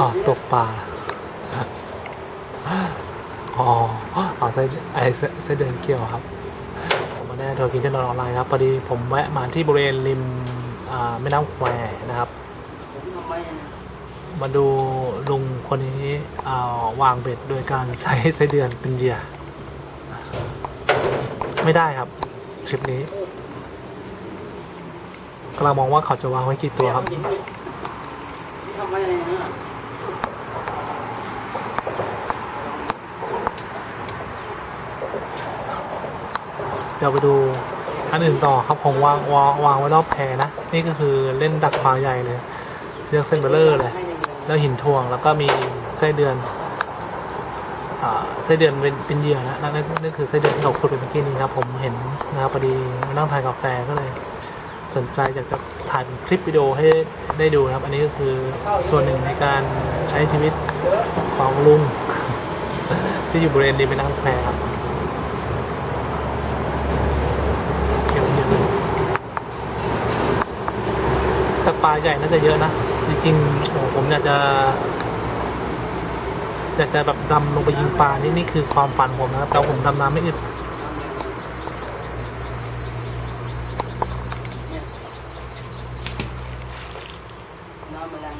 อ๋อตกปลาอ๋ออ๋อไส้ไอไส้ไส้เดือนเกี่ยวครับ ผมมาได้โทรกินที่นอนออนไลน์ครับพอดีผมแวะมาที่บริเวณริมอ่าแม่น้ำแควนะครับ มาดูลุงคนนี้อ่าวางเบ็ดโดยการใช้ไส้เดือนเป็นเหยื่อไม่ได้ครับทริปนี้กำลังมองว่าเขาจะวางไว้กี่ตัวครับ ทำไมอะไร เดี๋ยวไปดูอันอื่นต่อครับของวางวางวางไว้รอบแพนะ นี่ก็คือเล่นดักปลาใหญ่เลยเชือกเส้นเบลเลอร์เลย แล้วหินทวงแล้วก็มีไส้เดือนไส้เดือนเป็นเป็นเหยื่อนะนั่นนั่นนั่นคือไส้เดือนที่เราขุดไปเมื่อกี้นี้ครับ ผมเห็นนะครับพอดีมานั่งทานกาแฟก็เลย สนใจอยากจะถ่ายเป็นคลิปวิดีโอให้ได้ดูครับ อันนี้ก็คือส่วนหนึ่งในการใช้ชีวิตของลุงที่อยู่บริเวณริมแม่น้ำแควครับเกี่ยวเยอะเลย แต่ปลาใหญ่น่าจะเยอะนะ จริงๆโอ้ผมอยากจะอยากจะแบบดำลงไปยิงปลานี่นี่คือความฝันผมนะครับ แต่ผมดำน้ำไม่อึดน้ำมันแรง